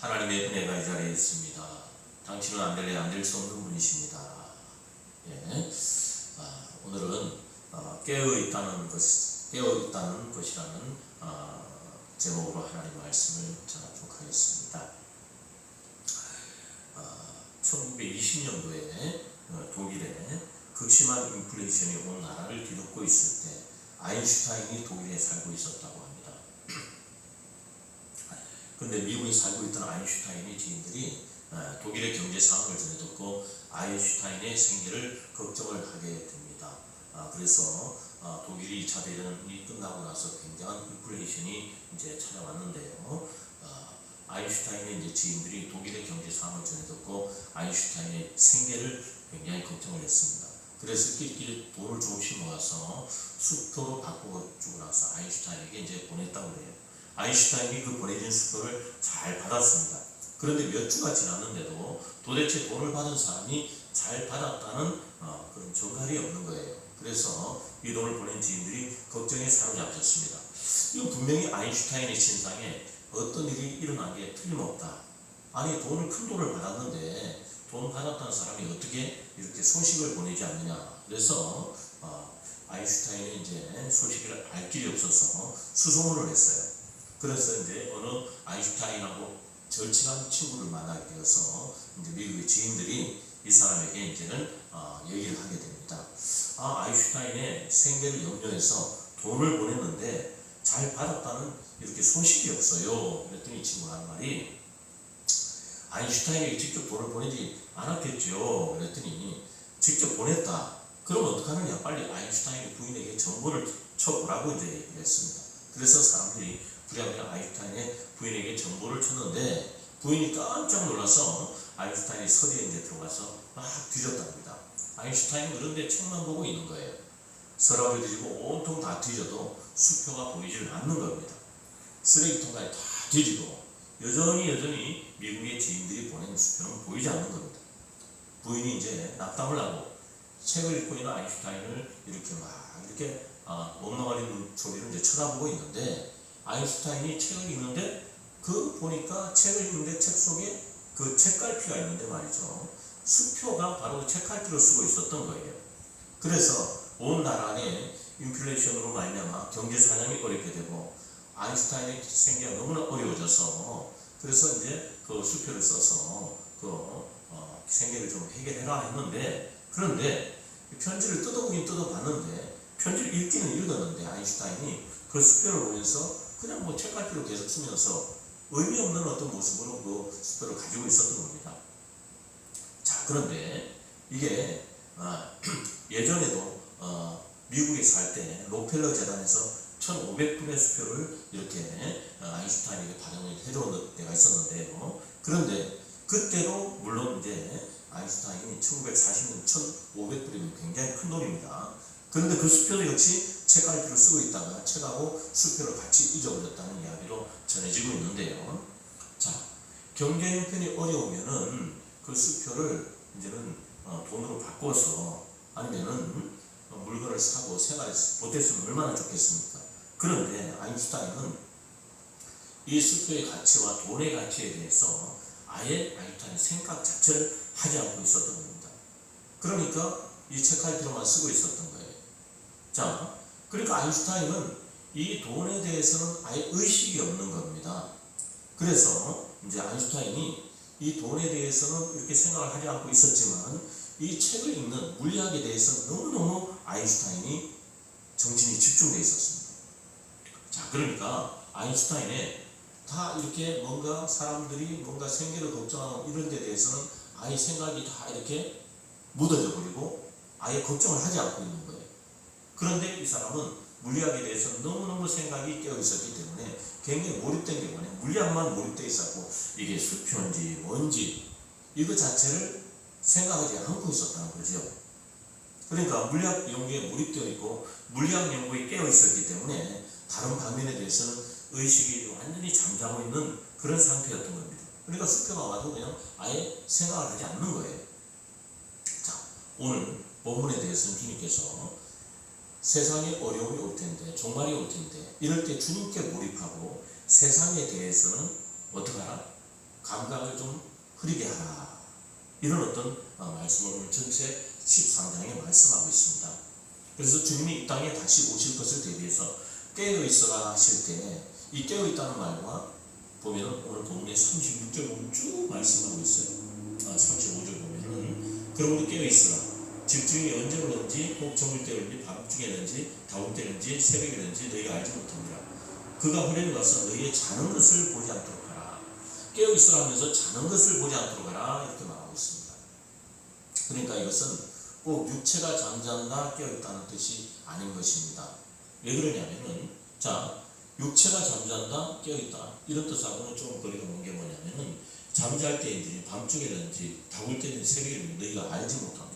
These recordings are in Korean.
하나님의 은혜가 이 자리에 있습니다. 당신은 안 될래 안될 수 없는 분이십니다. 예. 아, 오늘은 어, 깨어 있다는 것, 깨어 있다는 것이라는 어, 제목으로 하나님 말씀을 전하도록 하겠습니다. 어, 1920년도에 어, 독일에 극심한 인플레이션이 온 나라를 뒤덮고 있을 때 아인슈타인이 독일에 살고 있었다고 합니다. 근데 미국에 살고 있던 아인슈타인의 지인들이 어, 독일의 경제 상황을 전해 듣고 아인슈타인의 생계를 걱정을 하게 됩니다. 아, 그래서 어, 독일이 2차 대전이 끝나고 나서 굉장한 인플레이션이 이제 찾아왔는데요. 어, 아인슈타인의 이제 지인들이 독일의 경제 상황을 전해 듣고 아인슈타인의 생계를 굉장히 걱정을 했습니다. 그래서 끼리끼리 돈을 조금씩 모아서 수표로 바꿔주고 나서 아인슈타인에게 이제 보냈다고 그래요. 아인슈타인이 그 보내진 수표를 잘 받았습니다. 그런데 몇 주가 지났는데도 도대체 돈을 받은 사람이 잘 받았다는 어, 그런 정갈이 없는 거예요. 그래서 이 돈을 보낸 지인들이 걱정에 사로잡혔습니다. 이건 분명히 아인슈타인의 신상에 어떤 일이 일어난 게 틀림없다. 아니 돈을 큰 돈을 받았는데 돈 받았다는 사람이 어떻게 이렇게 소식을 보내지 않느냐. 그래서 어, 아인슈타인이 이제 소식을 알 길이 없어서 수소문을 했어요. 그래서 이제 어느 아인슈타인하고 절친한 친구를 만나게 되어서 이제 미국의 지인들이 이 사람에게 이제는 어, 얘기를 하게 됩니다. 아, 아인슈타인의 생계를 염려해서 돈을 보냈는데 잘 받았다는 이렇게 소식이 없어요. 그랬더니 이 친구가 한 말이 아인슈타인에게 직접 돈을 보내지 않았겠죠. 그랬더니 직접 보냈다. 그럼 어떡하느냐? 빨리 아인슈타인의 부인에게 정보를 쳐보라고 이제 얘기를 했습니다. 그래서 사람들이 부랴부랴 아인슈타인의 부인에게 정보를 쳤는데 부인이 깜짝 놀라서 아인슈타인의 서재에 이제 들어가서 막 뒤졌답니다. 아인슈타인은 그런데 책만 보고 있는 거예요. 서랍을 뒤지고 온통 다 뒤져도 수표가 보이질 않는 겁니다. 쓰레기통까지 다 뒤지고 여전히 여전히 미국의 지인들이 보낸 수표는 보이지 않는 겁니다. 부인이 이제 낙담을 하고 책을 읽고 있는 아인슈타인을 이렇게 막 이렇게 아, 멍멍거리는 소리를 이제 쳐다보고 있는데 아인슈타인이 책을 읽는데 그 보니까 책을 읽는데 책 속에 그 책갈피가 있는데 말이죠. 수표가 바로 책갈피로 쓰고 있었던 거예요. 그래서 온 나라 안에 인플레이션으로 말미암아 경제 사정이 어렵게 되고 아인슈타인의 생계가 너무나 어려워져서 그래서 이제 그 수표를 써서 그 어, 생계를 좀 해결해라 했는데 그런데 편지를 뜯어보긴 뜯어봤는데 편지를 읽기는 읽었는데 아인슈타인이 그 수표를 보면서 그냥 뭐 책갈피로 계속 쓰면서 의미 없는 어떤 모습으로 그 수표를 가지고 있었던 겁니다. 자 그런데 이게 아, 예전에도 어, 미국에 살때 록펠러 재단에서 1,500분의 수표를 이렇게 어, 아인슈타인에게 발행을 해줬던 때가 있었는데요. 그런데 그때도 물론 이제 아인슈타인이 1940년 1,500불이면 굉장히 큰 돈입니다. 그런데 그 수표도 역시 책갈피로 쓰고 있다가 책하고 수표를 같이 잊어버렸다는 이야기로 전해지고 있는데요. 자, 경제 형편이 어려우면은 그 수표를 이제는 어, 돈으로 바꿔서 아니면은 어, 물건을 사고 생활에 보태으면 얼마나 좋겠습니까? 그런데 아인슈타인은 이 수표의 가치와 돈의 가치에 대해서 아예 아인슈타인의 생각 자체를 하지 않고 있었던 겁니다. 그러니까 이 책갈피로만 쓰고 있었던 거예요. 자, 그러니까 아인슈타인은 이 돈에 대해서는 아예 의식이 없는 겁니다. 그래서 이제 아인슈타인이 이 돈에 대해서는 이렇게 생각을 하지 않고 있었지만 이 책을 읽는 물리학에 대해서 너무너무 아인슈타인이 정신이 집중되어 있었습니다. 자, 그러니까 아인슈타인의 다 이렇게 뭔가 사람들이 뭔가 생계를 걱정하고 이런 데 대해서는 아예 생각이 다 이렇게 묻어져 버리고 아예 걱정을 하지 않고 있는 거예요. 그런데 이 사람은 물리학에 대해서 너무너무 생각이 깨어 있었기 때문에 굉장히 몰입된 게 뭐냐. 물리학만 몰입되어 있었고 이게 수표인지 뭔지 이거 자체를 생각하지 않고 있었다는 거죠. 그러니까 물리학 연구에 몰입되어 있고 물리학 연구에 깨어 있었기 때문에 다른 방면에 대해서는 의식이 완전히 잠자고 있는 그런 상태였던 겁니다. 그러니까 수표가 와도 그냥 아예 생각을 하지 않는 거예요. 자, 오늘 본문에 대해서는 주님께서 세상에 어려움이 올 텐데, 종말이 올 텐데, 이럴 때 주님께 몰입하고 세상에 대해서는 어떻게 하라? 감각을 좀 흐리게 하라. 이런 어떤 어, 말씀을 오늘 전체 13장에 말씀하고 있습니다. 그래서 주님이 이 땅에 다시 오실 것을 대비해서 깨어 있어라 하실 때 이 깨어 있다는 말과 보면은 오늘 본문의 36절 보면 쭉 말씀하고 있어요. 아, 35절 보면은 그러므로 깨어 있어라. 집중이 언제 오는지 혹 저물 때든지 밤중에든지 다운 때든지 새벽에든지 너희가 알지 못합니다. 그가 후련히 와서 너희의 자는 것을 보지 않도록 하라. 깨어 있으라 하면서 자는 것을 보지 않도록 하라 이렇게 말하고 있습니다. 그러니까 이것은 꼭 육체가 잠잔다 깨어 있다는 뜻이 아닌 것입니다. 왜 그러냐면은 자 육체가 잠잔다 깨어 있다 이런 뜻하고는 좀 거리가 먼 게 뭐냐면은 잠잘 때든지 밤중에든지 다울 때든지 새벽에든지 너희가 알지 못합니다.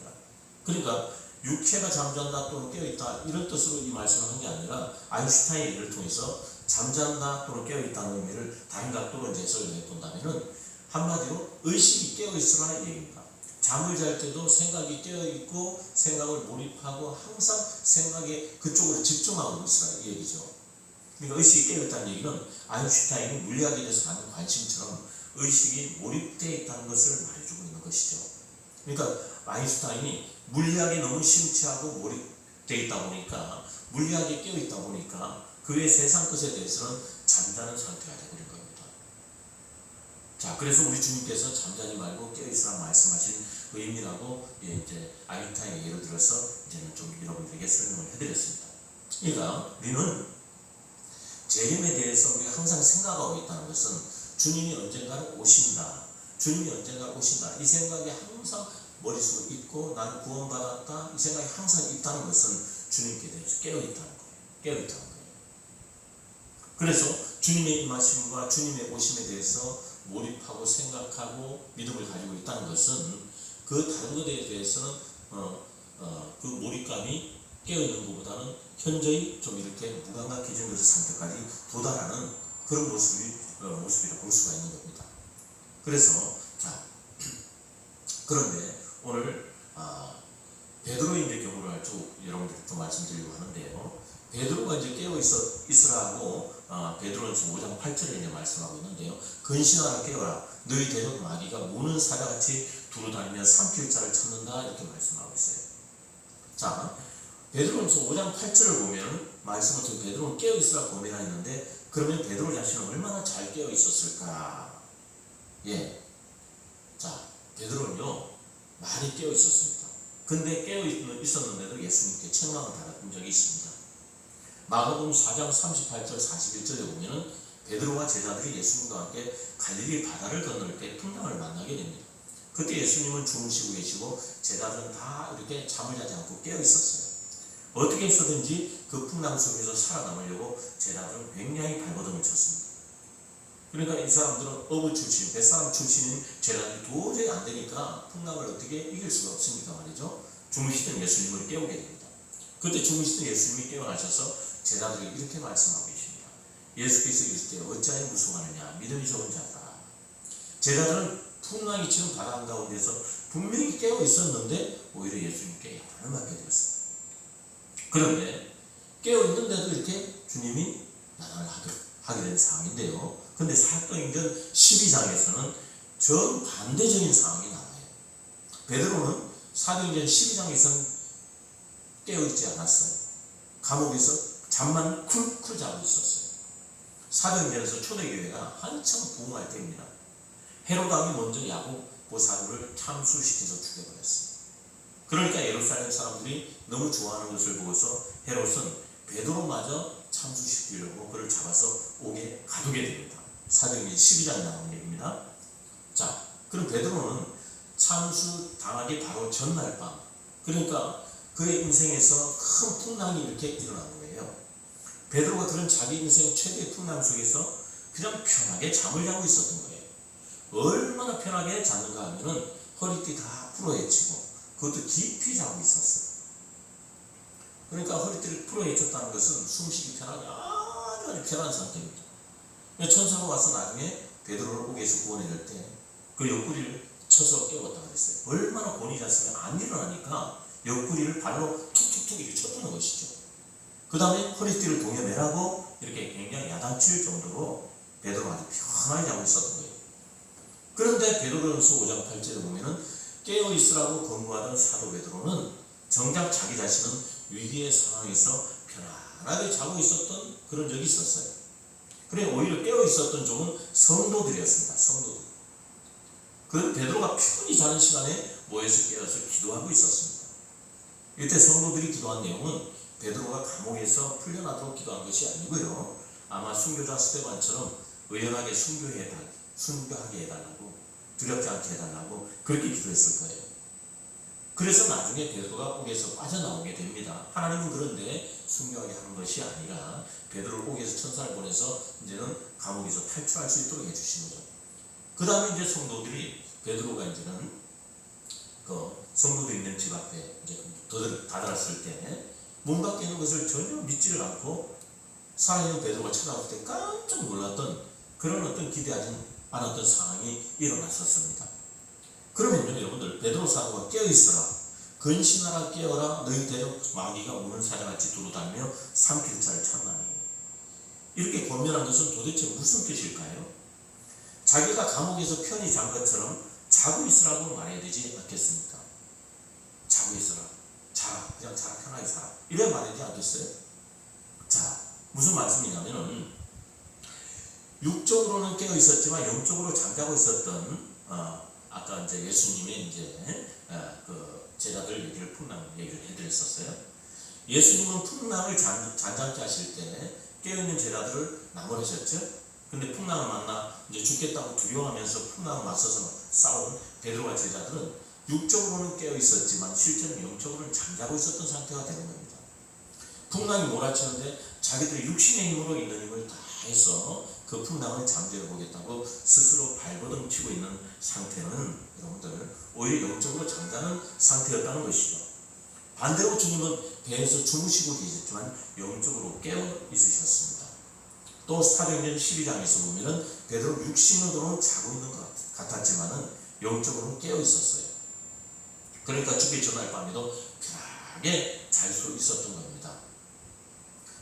그러니까 육체가 잠잔다 또는 깨어 있다 이런 뜻으로 이 말씀을 한 게 아니라 아인슈타인의 예를 통해서 잠잔다 또는 깨어 있다는 의미를 다른 각도로 이제 해석을 해본다면은 한마디로 의식이 깨어 있으라는 얘기입니다. 잠을 잘 때도 생각이 깨어 있고 생각을 몰입하고 항상 생각에 그쪽으로 집중하고 있으라 이 얘기죠. 그러니까 의식이 깨어 있다는 얘기는 아인슈타인이 물리학에 대해서 갖는 관심처럼 의식이 몰입되어 있다는 것을 말해주고 있는 것이죠. 그러니까 아인슈타인이 물리학에 너무 심취하고 몰입되어 있다 보니까 물리학에 깨어 있다 보니까 그외 세상 것에 대해서는 잠자는 상태가 되버린 겁니다. 자, 그래서 우리 주님께서 잠자지 말고 깨어 있으라 말씀하신 의미라고 예, 이제 아인슈타인의 예를 들어서 이제는 좀 여러분들에게 설명을 해드렸습니다. 그러니까 우리는 재림에 대해서 우리가 항상 생각하고 있다는 것은 주님이 언젠가는 오신다. 주님이 언젠가 오신다. 이 생각이 항상 머릿속에 있고 난 구원받았다. 이 생각이 항상 있다는 것은 주님께 대해서 깨어있다는 거예요. 깨어있다는 거예요. 그래서 주님의 임하심과 주님의 오심에 대해서 몰입하고 생각하고 믿음을 가지고 있다는 것은 그 다른 것에 대해서는 어, 어, 그 몰입감이 깨어있는 것보다는 현저히 좀 이렇게 무감각해진 것의 상태까지 도달하는 그런 모습이 어, 모습이라 볼 수가 있는 겁니다. 그래서 자 그런데 오늘 아, 베드로의 이제 경우를 쭉 여러분들께 또 말씀드리려고 하는데요. 베드로가 이제 깨어 있어 있으라고 아, 베드로는 5장 8절에 이제 말씀하고 있는데요. 근신하라 깨어라 너희 대적 마귀가 무는 사자같이 두루다니며 삼킬 자를 찾는다 이렇게 말씀하고 있어요. 자 베드로전서 5장 8절을 보면 말씀을 통해 베드로는 깨어 있으라 고민하였는데 그러면 베드로 자신은 얼마나 잘 깨어 있었을까? 예. 자, 베드로는요 많이 깨어 있었습니다. 근데 깨어 있었는데도 예수님께 책망을 받았던 적이 있습니다. 마가복음 4장 38절 41절에 보면은 베드로와 제자들이 예수님과 함께 갈릴리 바다를 건널 때 풍랑을 만나게 됩니다. 그때 예수님은 주무시고 계시고 제자들은 다 이렇게 잠을 자지 않고 깨어 있었어요. 어떻게 해서든지 그 풍랑 속에서 살아남으려고 제자들은 굉장히 발버둥을 쳤습니다. 그러니까 이 사람들은 어부 출신, 뱃사람 출신인 제자들이 도저히 안 되니까 풍랑을 어떻게 이길 수가 없습니까 말이죠. 주무시던 예수님을 깨우게 됩니다. 그때 주무시던 예수님이 깨어나셔서 제자들에게 이렇게 말씀하고 계십니다. 예수께서 이르실 때 어찌하여 무서워하느냐 믿음이 적은 자다. 제자들은 풍랑이 치는 바다 한가운데서 분명히 깨어 있었는데 오히려 예수님께 야단을 맞게 되었습니다. 그런데 깨어 있는데도 이렇게 주님이 나단을 하게 된 상황인데요. 근데 사도행전 12장에서는 정반대적인 상황이 나와요. 베드로는 사도행전 12장에서는 깨어 있지 않았어요. 감옥에서 잠만 쿨쿨 자고 있었어요. 사도행전에서 초대교회가 한참 부흥할 때입니다. 헤로당이 먼저 야곱 보사루를 참수시켜서 죽여버렸어요. 그러니까 예루살렘 사람들이 너무 좋아하는 것을 보고서 헤롯은 베드로마저 참수시키려고 그를 잡아서 옥에 가두게 됩니다. 사도행전 12장에 나오는 얘기입니다. 자, 그럼 베드로는 참수 당하기 바로 전날 밤, 그러니까 그의 인생에서 큰 풍랑이 이렇게 일어난 거예요. 베드로가 그런 자기 인생 최대의 풍랑 속에서 그냥 편하게 잠을 자고 있었던 거예요. 얼마나 편하게 잤는가 하면은 허리띠 다 풀어헤치고 그것도 깊이 자고 있었어요. 그러니까 허리띠를 풀어헤쳤다는 것은 숨쉬기 편하게 아주 아주 편한 상태입니다. 천사가 와서 나중에 베드로를 옥에서 구원해줄 때그 옆구리를 쳐서 깨웠다 그랬어요. 얼마나 곤히 잤으면 안 일어나니까 옆구리를 발로 툭툭툭 이렇게 쳤다는 것이죠. 그 다음에 허리띠를 동여매라고 이렇게 굉장히 야단칠 정도로 베드로가 아주 편하게 자고 있었던 거예요. 그런데 베드로전서 5장 8절에 보면은 깨어 있으라고 권고하던 사도 베드로는 정작 자기 자신은 위기의 상황에서 편안하게 자고 있었던 그런 적이 있었어요. 그래 오히려 깨어 있었던 쪽은 성도들이었습니다. 성도들. 그 베드로가 편히 자는 시간에 모여서 깨어서 기도하고 있었습니다. 이때 성도들이 기도한 내용은 베드로가 감옥에서 풀려나도록 기도한 것이 아니고요. 아마 순교자 스테반처럼 의연하게 순교해 순교하게 해달라고 두렵지 않게 해달라고 그렇게 기도했을 거예요. 그래서 나중에 베드로가 옥에서 빠져나오게 됩니다. 하나님은 그런데 순교하게 한 것이 아니라 베드로를 옥에서 천사를 보내서 이제는 감옥에서 탈출할 수 있도록 해주신 거죠. 그 다음에 이제 성도들이 베드로가 이제는 그 성도들 있는 집 앞에 이제 더 다다랐을 때문 밖에 있는 것을 전혀 믿지를 않고 살아있는 베드로가 찾아왔을 때 깜짝 놀랐던 그런 어떤 기대하지 않았던 상황이 일어났었습니다. 그러면요 여러분들 베드로 사도가 깨어있어라 근신하라 깨어라 너희대로 마귀가 우는 사자같이 두루다니며 삼킬 자를 찾나니 이렇게 권면한 것은 도대체 무슨 뜻일까요? 자기가 감옥에서 편히 잔 것처럼 자고 있으라고 말해야 되지 않겠습니까? 자고 있어라. 자, 그냥 자, 편하게 살아. 이래 말하지 않겠어요? 자, 무슨 말씀이냐면은, 육적으로는 깨어 있었지만 영적으로 잠자고 있었던, 어, 아까 이제 예수님의 이제, 어, 그, 제자들 얘기를 풍랑 얘기를 해드렸었어요. 예수님은 풍랑을 잔, 잔잠케 하실 때 깨어있는 제자들을 나무라셨죠? 근데 풍랑을 만나 이제 죽겠다고 두려워하면서 풍랑을 맞서서 싸운 베드로와 제자들은 육적으로는 깨어 있었지만 실제는 영적으로는 잠자고 있었던 상태가 되는 겁니다. 풍랑이 몰아치는데 자기들의 육신의 힘으로 있는 힘을 다해서 그 풍랑을 잠재워 보겠다고 스스로 발버둥 치고 있는 상태는 여러분들 오히려 영적으로 잠자는 상태였다는 것이죠. 반대로 주님은 배에서 주무시고 계셨지만 영적으로 깨어 있으셨습니다. 또 사도행전 12장에서 보면은 베드로 육신으로는 자고 있는 것 같았지만은 영적으로는 깨어 있었어요. 그러니까 죽기 전날 밤에도 편하게 잘 수 있었던 겁니다.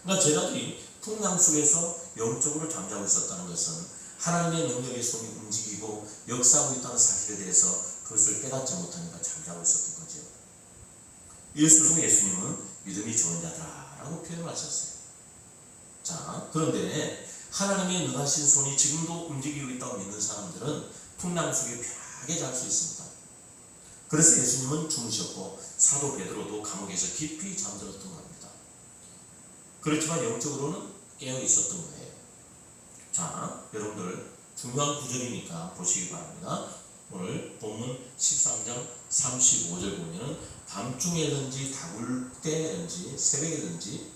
그러니까 제자들이 풍랑 속에서 영적으로 잠자고 있었다는 것은 하나님의 능력의 손이 움직이고 역사하고 있다는 사실에 대해서 그것을 깨닫지 못하니까 잠자고 있었던 거죠. 예수 예수님은 믿음이 좋은 자들아라고 표현하셨어요. 자, 그런데 하나님의 능하신 손이 지금도 움직이고 있다고 믿는 사람들은 풍랑 속에 편하게 잘 수 있습니다. 그래서 예수님은 주무셨고 사도 베드로도 감옥에서 깊이 잠들었던 겁니다. 그렇지만 영적으로는 깨어 있었던 거예요. 자, 여러분들 중요한 구절이니까 보시기 바랍니다. 오늘 본문 13장 35절 보면 밤중에든지 다굴 때든지 새벽에든지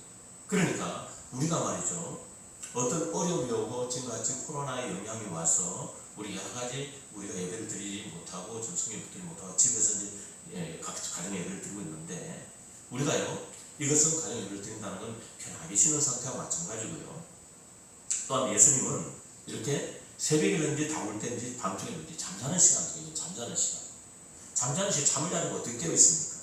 그러니까 우리가 말이죠. 어떤 어려움이 오고 지금같이 코로나의 영향이 와서 우리 여러 가지 우리가 예배를 드리지 못하고 좀 성경 드리지 못하고 집에서 이제 예, 각 가정 예배를 드리고 있는데 우리가요 이것은 가정 예배를 드린다는 건 편하게 쉬는 상태와 마찬가지고요. 또한 예수님은 이렇게 새벽이든지 다울 때든지 밤중이든지 잠자는 시간이에요. 잠자는 시간. 잠자는 시간 잠을 자는 거 어떻게 깨어 있습니까?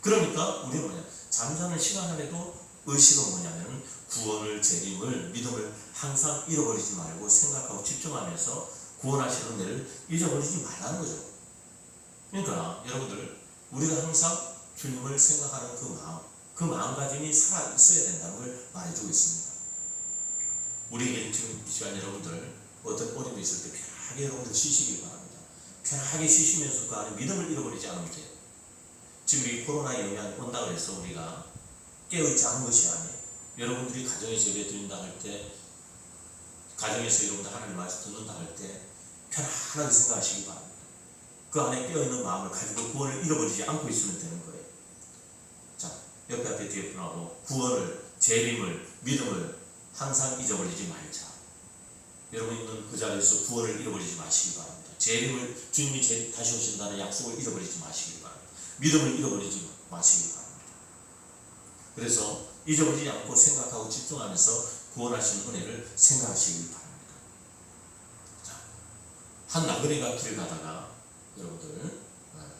그러니까 우리는 뭐냐 잠자는 시간 안에도 의식은 뭐냐면 구원을 재림을 믿음을 항상 잃어버리지 말고 생각하고 집중하면서 구원하시는 내를 잊어버리지 말라는 거죠. 그러니까 여러분들 우리가 항상 주님을 생각하는 그 마음 그 마음가짐이 살아 있어야 된다는 걸 말해주고 있습니다. 우리에게 지금 이 시간 여러분들 어떤 어려움이 있을 때 편하게 여러분들 쉬시기 바랍니다. 편하게 쉬시면서 그 안에 믿음을 잃어버리지 않으면 돼요. 지금 이 코로나 영향이 온다고 해서 우리가 깨어있지 않은 것이 아니에요. 여러분들이 가정에서 예배 드린다 할 때, 가정에서 여러분들 하나님 말씀 듣는다 할 때, 편안하게 생각하시기 바랍니다. 그 안에 깨어있는 마음을 가지고 구원을 잃어버리지 않고 있으면 되는 거예요. 자, 옆에 앞에 뒤에 분하고 구원을, 재림을, 믿음을 항상 잊어버리지 말자. 여러분 있는 그 자리에서 구원을 잃어버리지 마시기 바랍니다. 재림을, 주님이 다시 오신다는 약속을 잃어버리지 마시기 바랍니다. 믿음을 잃어버리지 마시기 바랍니다. 그래서 잊어버리지 않고 생각하고 집중하면서 구원하신 은혜를 생각하시기 바랍니다. 자, 한 나그네가 길 가다가 여러분들 어,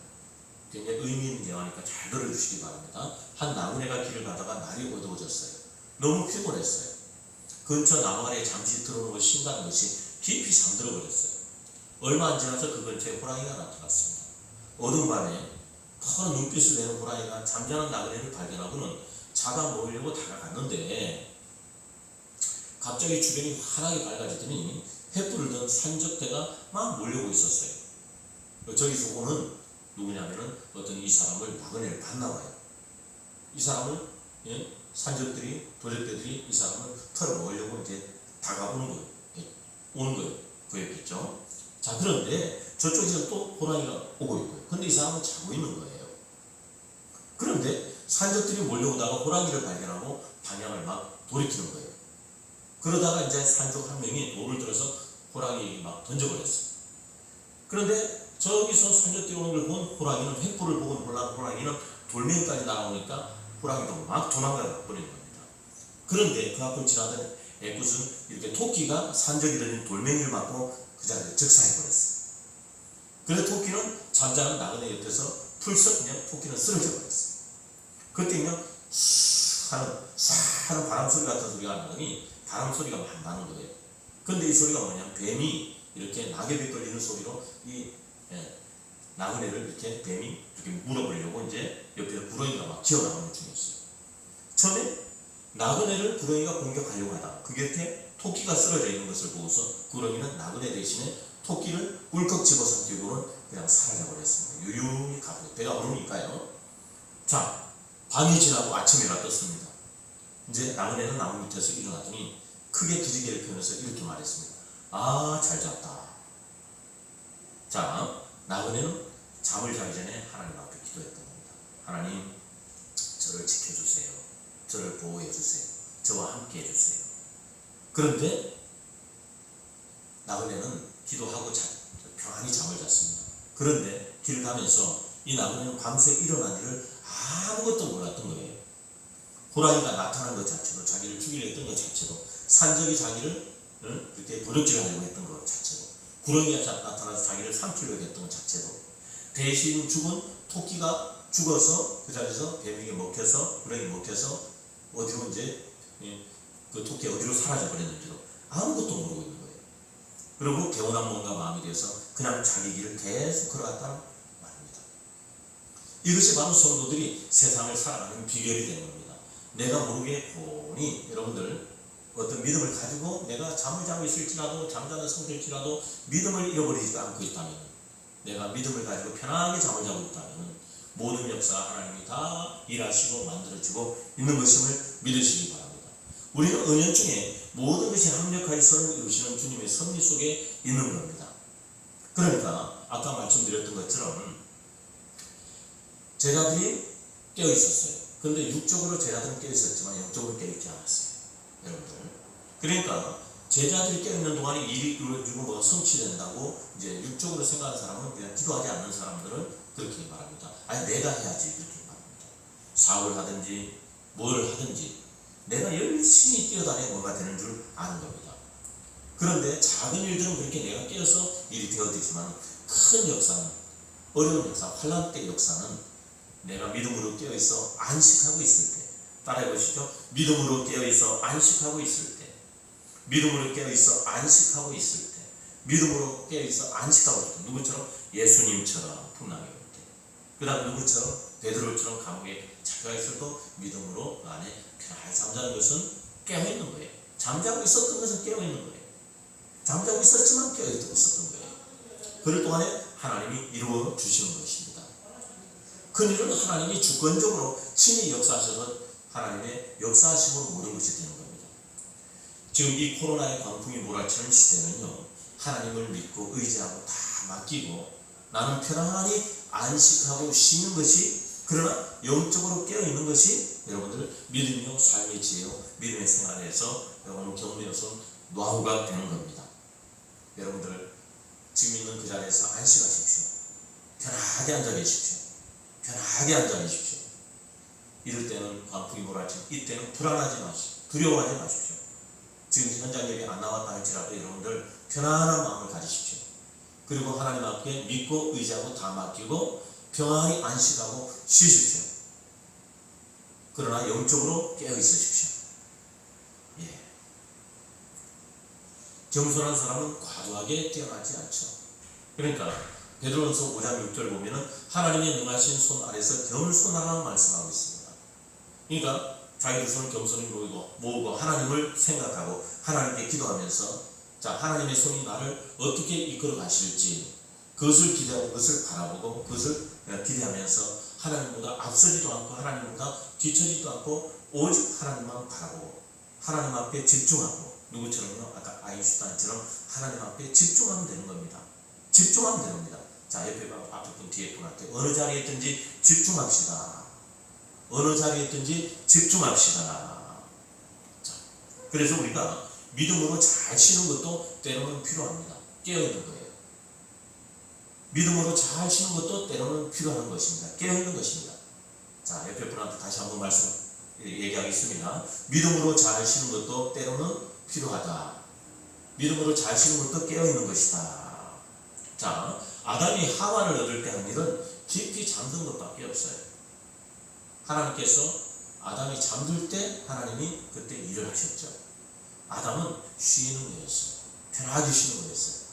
굉장히 의미 있는 대화니까 잘 들어주시기 바랍니다. 한 나그네가 길을 가다가 날이 어두워졌어요. 너무 피곤했어요. 근처 나무 아래 잠시 들어놓고 쉰다는 것이 깊이 잠들어 버렸어요. 얼마 안 지나서 그 근처에 호랑이가 나타났습니다. 어두운 밤에 푸른 눈빛을 내는 호랑이가 잠자는 나그네를 발견하고는 잡아 먹으려고 다가갔는데 갑자기 주변이 환하게 밝아지더니 횃불을 든 산적대가 막 몰려오고 있었어요. 저기서 오는 누구냐면은 어떤 이 사람을 나그네를 봤나 봐요. 이 사람을 예? 산적들이 도적대들이 이 사람을 털어 먹으려고 이제 다가오는 거예요. 예, 오는 거예요. 그였겠죠. 자 그런데 저쪽에서 또 호랑이가 오고 있고요. 근데 이 사람은 자고 있는 거예요. 그런데 산적들이 몰려오다가 호랑이를 발견하고 방향을 막 돌이키는 거예요. 그러다가 이제 산적 한 명이 돌을 들어서 호랑이에게 막 던져버렸어요. 그런데 저기서 산적들이 오는 걸 본 호랑이는 횃불을 보고 호랑이는 돌멩이까지 날아오니까 호랑이도 막 도망가 버리는 겁니다. 그런데 그 앞을 지나던 애꿎은 이렇게 토끼가 산적이 들린 돌멩이를 맞고 그 자리에 즉사해 버렸어요. 그래서 토끼는 잠자는 나그네 옆에서 풀썩 그냥 토끼는 쓰러져 버렸어요. 그때 그냥 슉 하는 싹 하는 바람 소리 같은 소리가 나더니 바람 소리가 막 나는 거예요. 근데 이 소리가 뭐냐면 뱀이 이렇게 낙엽이 걸리는 소리로 이 예, 나그네를 이렇게 뱀이 이렇게 물어보려고 이제 옆에 구렁이가 막 기어나가는 중이었어요. 처음에 나그네를 구렁이가 공격하려고 하다가 그 곁에 토끼가 쓰러져 있는 것을 보고서 구렁이는 나그네 대신에 토끼를 꿀꺽 집어삼키고는 그냥 사라져 버렸습니다. 유유히 가고 배가 부르니까요. 자, 밤이 지나고 아침이라 떴습니다. 이제 나그네는 나무 밑에서 일어나더니 크게 기지개를 펴면서 이렇게 말했습니다. 아, 잘 잤다. 자, 나그네는 잠을 자기 전에 하나님 앞에 기도했던 겁니다. 하나님, 저를 지켜주세요. 저를 보호해주세요. 저와 함께 해주세요. 그런데 나그네는 기도하고 자, 평안히 잠을 잤습니다. 그런데 길을 가면서 이 나그네는 밤새 일어난 일을 아무것도 몰랐던 거예요. 호랑이가 나타난 것 자체도 자기를 죽이려 했던 것 자체도 산적이 자기를 응? 그렇게 도둑질하려고 했던 것 자체도 구렁이가 자- 나타나서 자기를 삼키려고 했던 것 자체도 대신 죽은 토끼가 죽어서 그 자리에서 뱀에게 먹혀서 구렁이 먹혀서 어디로 이제 예, 그 토끼 어디로 사라져 버렸는지도 아무것도 모르고 있는 거예요. 그리고 개운한 몸과 마음이 돼서 그냥 자기 길을 계속 걸어갔다는 말입니다. 이것이 바로 성도들이 세상을 살아가는 비결이 되는 겁니다. 내가 모르게 보니 여러분들 어떤 믿음을 가지고 내가 잠을 자고 있을지라도 잠자는 상태일지라도 믿음을 잃어버리지 않고 있다면 내가 믿음을 가지고 편하게 잠을 자고 있다면 모든 역사 하나님이 다 일하시고 만들어지고 있는 것임을 믿으시기 바랍니다. 우리는 은연 중에 모든 것이 합력하여 선을 이루시는 주님의 섭리 속에 있는 겁니다. 그러니까 아까 말씀드렸던 것처럼 제자들이 깨어 있었어요. 근데 육적으로 제자들은 깨어 있었지만 영적으로 깨어 있지 않았어요. 그러니까 제자들이 깨어 있는 동안에 일이 이루어지고 뭐가 성취된다고 이제 육적으로 생각하는 사람은 그냥 기도하지 않는 사람들은 그렇게 말합니다. 아니 내가 해야지 그렇게 말합니다. 사업을 하든지 뭘 하든지 내가 열심히 뛰어다녀 뭐가 되는 줄 아는 겁니다. 그런데 작은 일들은 그렇게 내가 깨어서 일이 되어지지만 큰 역사는 어려운 역사, 환란 때 역사는 내가 믿음으로 깨어 있어 안식하고 있을 때 따라해 보시죠. 믿음으로 깨어 있어 안식하고 있을 때 믿음으로 깨어 있어 안식하고 있을 때 믿음으로 깨어 있어 안식하고 있을 때 누구처럼 예수님처럼 풍랑이 올 때. 그 다음 누구처럼 베드로처럼 감옥에 잡혀 있어도 믿음으로 그 안에 편하게 잠자는 것은 깨어 있는 거예요. 잠자고 있었던 것은 깨어 있는 거예요. 잠자고 있었지만 깨어 있었던 거예요. 그럴 동안에 하나님이 이루어 주시는 것입니다. 그 일은 하나님이 주권적으로 친히 역사하셔서 하나님의 역사하심으로 모든 것이 되는 겁니다. 지금 이 코로나의 광풍이 몰아치는 시대는요, 하나님을 믿고 의지하고 다 맡기고 나는 편안히 안식하고 쉬는 것이 그러나 영적으로 깨어있는 것이 여러분들 믿음이요, 삶의 지혜요, 믿음의 생활에서 여러분 경험에서 노하우가 되는 겁니다. 여러분들 지금 있는 그 자리에서 안식하십시오. 편하게 앉아 계십시오. 편하게 앉아 계십시오. 이럴 때는 광풍이 몰아치고 이때는 불안하지 마십시오. 두려워하지 마십시오. 지금 현장 예배 안 나왔다 할지라도 여러분들 편안한 마음을 가지십시오. 그리고 하나님 앞에 믿고 의지하고 다 맡기고 평안히 안식하고 쉬십시오. 그러나 영적으로 깨어 있으십시오. 예. 겸손한 사람은 과도하게 뛰어나지 않죠. 그러니까 베드로전서 5장 6절 보면은 하나님의 능하신 손 아래서 겸손하라고 말씀하고 있습니다. 그러니까 자기 두 손을 겸손히 모으고, 모으고 하나님을 생각하고 하나님께 기도하면서 자 하나님의 손이 나를 어떻게 이끌어 가실지 그것을 기대하고 그것을 바라보고 그것을 기대하면서 하나님보다 앞서지도 않고 하나님보다 뒤처지도 않고 오직 하나님만 바라보고 하나님 앞에 집중하고 누구처럼요? 아까 아인슈타인처럼 하나님 앞에 집중하면 되는 겁니다. 집중하면 되는 겁니다. 자 옆에 봐 앞에 분 뒤에 분한테 어느 자리에 있든지 집중합시다. 어느 자리에 있든지 집중합시다. 자, 그래서 우리가 믿음으로 잘 쉬는 것도 때로는 필요합니다. 깨어있는 거예요. 믿음으로 잘 쉬는 것도 때로는 필요한 것입니다. 깨어있는 것입니다. 자, 옆에 분한테 다시 한번 말씀 얘기하겠습니다. 믿음으로 잘 쉬는 것도 때로는 필요하다. 믿음으로 잘 쉬는 것도 깨어있는 것이다. 자, 아담이 하와를 얻을 때 한 일은 깊이 잠든 것밖에 없어요. 하나님께서 아담이 잠들 때 하나님이 그때 일을 하셨죠. 아담은 쉬는 거였어요. 편하게 쉬는 거였어요.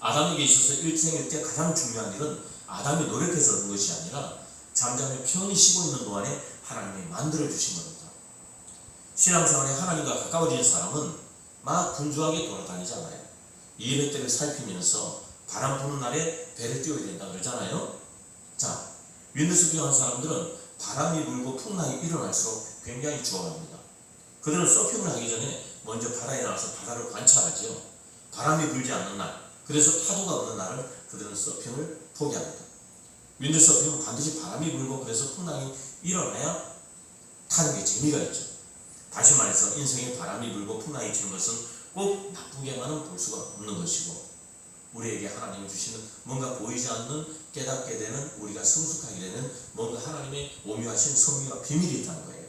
아담에게 있어서 일생일 때 가장 중요한 일은 아담이 노력해서 얻은 것이 아니라 잠잠히 편히 쉬고 있는 동안에 하나님이 만들어 주신 겁니다. 신앙생활에 하나님과 가까워진 사람은 막 분주하게 돌아다니잖아요. 이해배 때를 살피면서 바람 부는 날에 배를 띄워야 된다 그러잖아요. 자, 윈드스 비한 사람들은 바람이 불고 풍랑이 일어날수록 굉장히 좋아합니다. 그들은 서핑을 하기 전에 먼저 바다에 나와서 바다를 관찰하지요. 바람이 불지 않는 날, 그래서 파도가 없는 날은 그들은 서핑을 포기합니다. 윈드 서핑은 반드시 바람이 불고 그래서 풍랑이 일어나야 타는 게 재미가 있죠. 다시 말해서 인생에 바람이 불고 풍랑이 치는 것은 꼭 나쁘게만은 볼 수가 없는 것이고 우리에게 하나님이 주시는 뭔가 보이지 않는 깨닫게 되는 우리가 성숙하게 되는 뭔가 하나님의 오묘하신 섭리와 비밀이 있다는 거예요.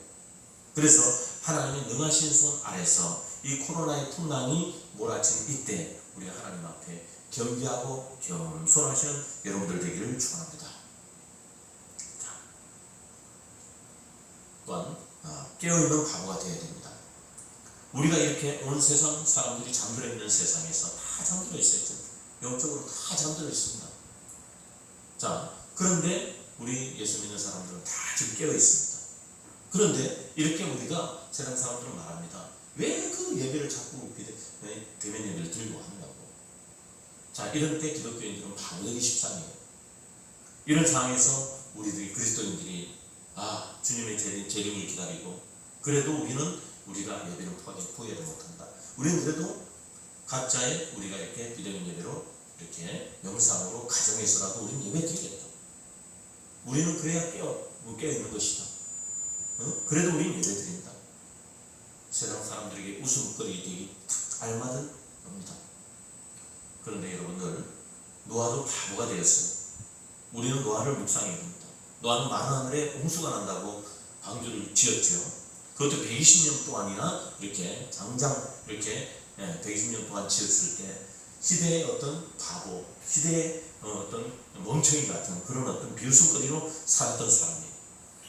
그래서 하나님의 능하신 손 아래서 이 코로나의 풍랑이 몰아치는 이때 우리가 하나님 앞에 겸비하고 겸손하시는 여러분들 되기를 축원합니다. 또한 아, 깨어있는 바보가 되어야 됩니다. 우리가 이렇게 온 세상 사람들이 잠들어 있는 세상에서 다 잠들어 있어요. 영적으로 다 잠들어 있습니다. 자, 그런데 우리 예수 믿는 사람들은 다 지금 깨어 있습니다. 그런데 이렇게 우리가 세상 사람들은 말합니다. 왜 그 예배를 자꾸 대면 예배를 들고 하느냐고. 자, 이런 때 기독교인들은 바보되기 십상이에요. 이런 상황에서 우리들이 그리스도인들이 아 주님의 재림을 기다리고 그래도 우리는 우리가 예배를 포기하지 못한다. 우리는 그래도 각자의 우리가 이렇게 비대면 예배로 이렇게 명상으로 가정에서라도 우리는 예배 드리겠다. 우리는 그래야 깨어, 깨어 있는 것이다. 어? 그래도 우리는 예배 드린다. 세상 사람들에게 웃음거리 되기 딱 알맞은 겁니다. 그런데 여러분들, 노아도 바보가 되었어요. 우리는 노아를 묵상해야 됩니다. 노아는 마른 하늘에 홍수가 난다고 방주를 지었죠. 그것도 120년 동안이나 이렇게 장장 이렇게 120년 동안 지었을 때 시대의 어떤 바보, 시대의 어, 어떤 멍청이 같은 그런 어떤 비웃음거리로 살았던 사람이에요.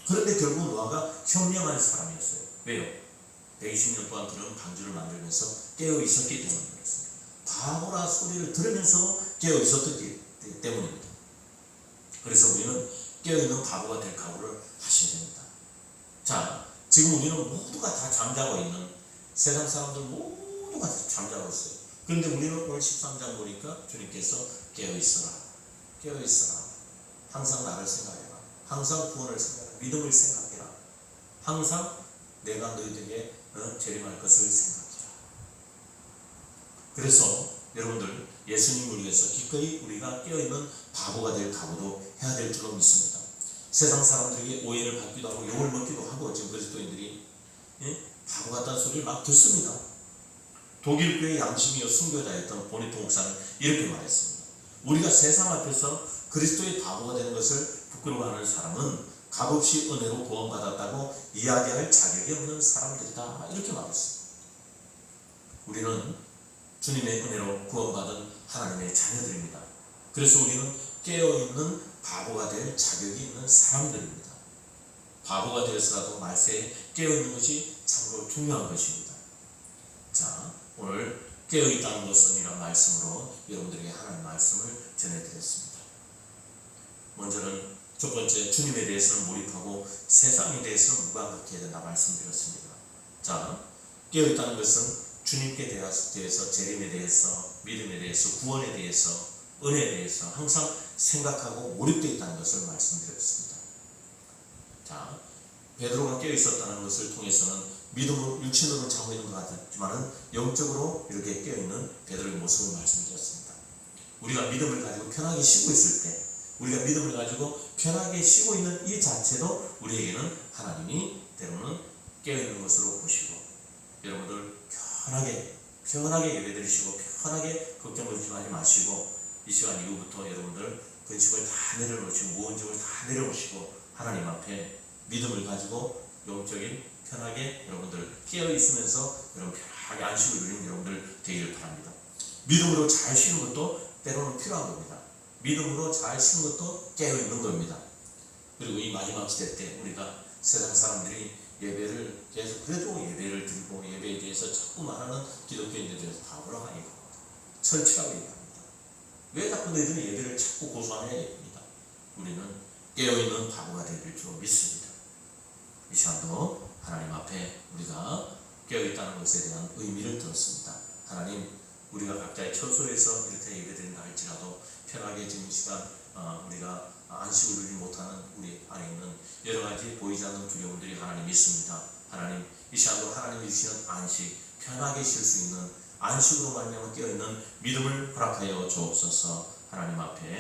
그런데 결국 노아가 현명한 사람이었어요. 왜요? 120년 동안 그런 방주를 만들면서 깨어 있었기 때문에 그렇습니다. 바보라 소리를 들으면서 깨어 있었기 때문입니다. 그래서 우리는 깨어 있는 바보가 될 각오를 하셔야 됩니다. 자, 지금 우리는 모두가 다 잠자고 있는 세상 사람들 모두가 잠자고 있어요. 그런데 우리는 오늘 13장 보니까 주님께서 깨어있어라. 깨어있어라. 항상 나를 생각해라. 항상 구원을 생각해라. 믿음을 생각해라. 항상 내가 너희들에게 어, 재림할 것을 생각해라. 그래서 여러분들 예수님을 위해서 기꺼이 우리가 깨어있는 바보가 될 각오도 해야 될 줄로 믿습니다. 세상 사람들에게 오해를 받기도 하고 욕을 먹기도 하고 지금 그리스도인들이 예? 바보 같다는 소리를 막 듣습니다. 독일 교회 양심이요 순교자였던 보니토 목사는 이렇게 말했습니다. 우리가 세상 앞에서 그리스도의 바보가 되는 것을 부끄러워하는 사람은 값없이 은혜로 구원받았다고 이야기할 자격이 없는 사람들이다. 이렇게 말했습니다. 우리는 주님의 은혜로 구원받은 하나님의 자녀들입니다. 그래서 우리는 깨어있는 바보가 될 자격이 있는 사람들입니다. 바보가 되어서라도 말세에 깨어있는 것이 참으로 중요한 것입니다. 자, 오늘 깨어 있다는 것은 이런 말씀으로 여러분들에게 하나님 말씀을 전해드렸습니다. 먼저는 첫 번째 주님에 대해서는 몰입하고 세상에 대해서는 무감각해야 된다 말씀드렸습니다. 자, 깨어 있다는 것은 주님께 대해서 재림에 대해서 믿음에 대해서 구원에 대해서 은혜에 대해서 항상 생각하고 몰입되어 있다는 것을 말씀드렸습니다. 자, 베드로가 깨어 있었다는 것을 통해서는 믿음으로 육신으로는 자고 있는 것 같지만은 영적으로 이렇게 깨어 있는 베드로의 모습을 말씀드렸습니다. 우리가 믿음을 가지고 편하게 쉬고 있을 때, 우리가 믿음을 가지고 편하게 쉬고 있는 이 자체도 우리에게는 하나님이 때로는 깨어 있는 것으로 보시고 여러분들 편하게 편하게 예배 드리시고 편하게 걱정 걱정하지 마시고 이 시간 이후부터 여러분들 근심을 다 내려놓으시고 짐을 다 내려놓으시고 하나님 앞에 믿음을 가지고 영적인 편하게 여러분들 깨어 있으면서 여러분 편하게 안식을 누리는 여러분들 되기를 바랍니다. 믿음으로 잘 쉬는 것도 때로는 필요한 겁니다. 믿음으로 잘 쉬는 것도 깨어 있는 겁니다. 그리고 이 마지막 시대 때 우리가 세상 사람들이 예배를 계속 그래도 예배를 드리고 예배에 대해서 자꾸 말하는 기독교인들에 대해서 다 올라가니까 철칙하게 얘기합니다. 왜 자꾸 너희들은 예배를 자꾸 고소하냐 얘기입니다. 우리는 깨어있는 바보가 되길 줄 믿습니다. 이 시간도 하나님 앞에 우리가 깨어있다는 것에 대한 의미를 들었습니다. 하나님 우리가 각자의 처소에서 이렇게 예배드린다 할지라도 편하게 지금 시간 어, 우리가 안식을 누리지 못하는 우리 안에 있는 여러 가지 보이지 않는 두려움들이 하나님 있습니다. 하나님 이 시간도 하나님이 주시는 안식 편하게 쉴 수 있는 안식으로 말미암아 깨어 있는 믿음을 허락하여 주옵소서. 하나님 앞에